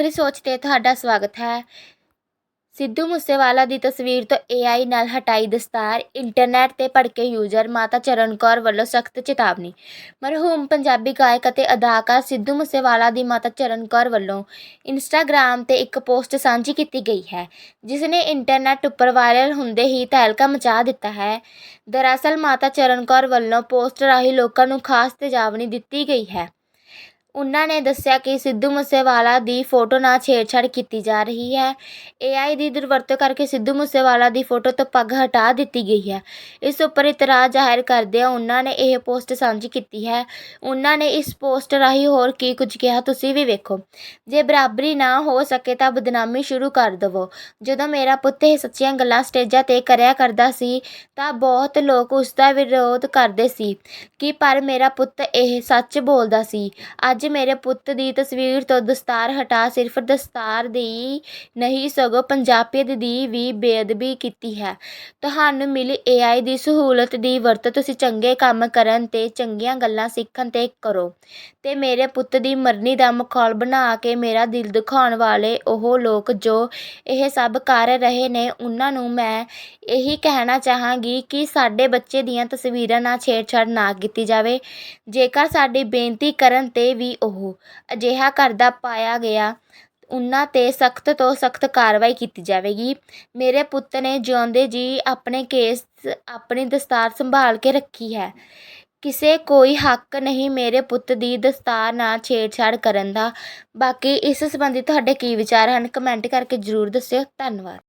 ਵੱਖਰੀ ਸੋਚ 'ਤੇ ਤੁਹਾਡਾ ਸਵਾਗਤ ਹੈ। ਸਿੱਧੂ ਮੂਸੇਵਾਲਾ ਦੀ ਤਸਵੀਰ ਤੋਂ ਏਆਈ ਨਾਲ ਹਟਾਈ ਦਸਤਾਰ, ਇੰਟਰਨੈਟ 'ਤੇ ਭੜਕੇ ਯੂਜ਼ਰ ਮਾਤਾ ਚਰਨ ਕੌਰ ਵੱਲੋਂ ਸਖਤ ਚੇਤਾਵਨੀ। ਮਰਹੂਮ ਪੰਜਾਬੀ ਗਾਇਕ ਅਤੇ ਅਦਾਕਾਰ ਸਿੱਧੂ ਮੂਸੇਵਾਲਾ ਦੀ ਮਾਤਾ ਚਰਨ ਕੌਰ ਵੱਲੋਂ ਇੰਸਟਾਗ੍ਰਾਮ 'ਤੇ ਇੱਕ ਪੋਸਟ ਸਾਂਝੀ ਕੀਤੀ ਗਈ ਹੈ ਜਿਸ ਨੇ ਇੰਟਰਨੈਟ ਉੱਪਰ ਵਾਇਰਲ ਹੁੰਦੇ ਹੀ ਤਹਿਲਕਾ ਮਚਾ ਦਿੱਤਾ ਹੈ। ਦਰਅਸਲ ਮਾਤਾ ਚਰਨ ਕੌਰ ਵੱਲੋਂ ਪੋਸਟ ਰਾਹੀਂ ਲੋਕਾਂ ਨੂੰ ਖਾਸ ਚੇਤਾਵਨੀ ਦਿੱਤੀ ਗਈ ਹੈ। ਉਨ੍ਹਾਂ ਨੇ ਦੱਸਿਆ ਕਿ ਸਿੱਧੂ ਮੂਸੇਵਾਲਾ ਦੀ ਫੋਟੋ ਨਾਲ ਛੇੜਛਾੜ ਕੀਤੀ ਜਾ ਰਹੀ ਹੈ। ਏਆਈ ਦੀ ਦੁਰਵਰਤੋਂ ਕਰਕੇ ਸਿੱਧੂ ਮੂਸੇਵਾਲਾ ਦੀ ਫੋਟੋ ਤੋਂ ਪੱਗ ਹਟਾ ਦਿੱਤੀ ਗਈ ਹੈ। ਇਸ ਉੱਪਰ ਇਤਰਾਜ਼ ਜ਼ਾਹਿਰ ਕਰਦਿਆਂ ਉਨ੍ਹਾਂ ਨੇ ਇਹ ਪੋਸਟ ਸਾਂਝੀ ਕੀਤੀ ਹੈ। ਉਨ੍ਹਾਂ ਨੇ ਇਸ ਪੋਸਟ ਰਾਹੀਂ ਹੋਰ ਕੀ ਕੁਝ ਕਿਹਾ ਤੁਸੀਂ ਵੀ ਵੇਖੋ। ਜੇ ਬਰਾਬਰੀ ਨਾ ਹੋ ਸਕੇ ਤਾਂ ਬਦਨਾਮੀ ਸ਼ੁਰੂ ਕਰ ਦਵੋ। ਜਦੋਂ ਮੇਰਾ ਪੁੱਤ ਇਹ ਸੱਚੀਆਂ ਗੱਲਾਂ ਸਟੇਜਾਂ 'ਤੇ ਕਰਿਆ ਕਰਦਾ ਸੀ ਤਾਂ ਬਹੁਤ ਲੋਕ ਉਸ ਦਾ ਵਿਰੋਧ ਕਰਦੇ ਸੀ ਕਿ ਪਰ ਮੇਰਾ ਪੁੱਤ ਇਹ ਸੱਚ ਬੋਲਦਾ ਸੀ। ਅੱਜ ਅੱਜ ਮੇਰੇ ਪੁੱਤ ਦੀ ਤਸਵੀਰ ਤੋਂ ਦਸਤਾਰ ਹਟਾ ਸਿਰਫ ਦਸਤਾਰ ਦੀ ਨਹੀਂ, ਸਗੋਂ ਪੰਜਾਬੀਅਤ ਦੀ ਵੀ ਬੇਅਦਬੀ ਕੀਤੀ ਹੈ। ਤੁਹਾਨੂੰ ਮਿਲੀ ਏਆਈ ਦੀ ਸਹੂਲਤ ਦੀ ਵਰਤੋਂ, ਤੁਸੀਂ ਚੰਗੇ ਕੰਮ ਕਰਨ ਤੇ ਚੰਗੀਆਂ ਗੱਲਾਂ ਸਿੱਖਣ ਤੇ ਕਰੋ। ਤੇ ਮੇਰੇ ਪੁੱਤ ਦੀ ਮਰਨੀ ਦਾ ਮਖੌਲ ਬਣਾ ਕੇ ਮੇਰਾ ਦਿਲ ਦੁਖਾਉਣ ਵਾਲੇ ਉਹ ਲੋਕ ਜੋ ਇਹ ਸਭ ਕਰ ਰਹੇ ਨੇ, ਉਹਨਾਂ ਨੂੰ ਮੈਂ ਇਹੀ ਕਹਿਣਾ ਚਾਹਾਂਗੀ ਕਿ ਸਾਡੇ ਬੱਚੇ ਦੀਆਂ ਤਸਵੀਰਾਂ ਨਾਲ ਛੇੜਛਾੜ ਨਾ ਕੀਤੀ ਜਾਵੇ। ਜੇਕਰ ਸਾਡੀ ਬੇਨਤੀ ਕਰਨ 'ਤੇ ਵੀ ਉਹ ਅਜਿਹਾ ਕਰਦਾ ਪਾਇਆ ਗਿਆ। ਉਹਨਾਂ 'ਤੇ ਸਖਤ ਤੋਂ ਸਖਤ ਕਾਰਵਾਈ ਕੀਤੀ ਜਾਵੇਗੀ। ਮੇਰੇ ਪੁੱਤ ਨੇ ਜਿਉਂਦੇ ਜੀ ਆਪਣੇ ਕੇਸ ਆਪਣੀ ਦਸਤਾਰ ਸੰਭਾਲ ਕੇ ਰੱਖੀ ਹੈ। ਕਿਸੇ ਕੋਈ ਹੱਕ ਨਹੀਂ ਮੇਰੇ ਪੁੱਤ ਦੀ ਦਸਤਾਰ ਨਾਲ ਛੇੜਛਾੜ ਕਰਨ ਦਾ। ਬਾਕੀ ਇਸ ਸੰਬੰਧੀ ਤੁਹਾਡੇ ਕੀ ਵਿਚਾਰ ਹਨ? ਕਮੈਂਟ ਕਰਕੇ ਜ਼ਰੂਰ ਦੱਸਿਓ। ਧੰਨਵਾਦ।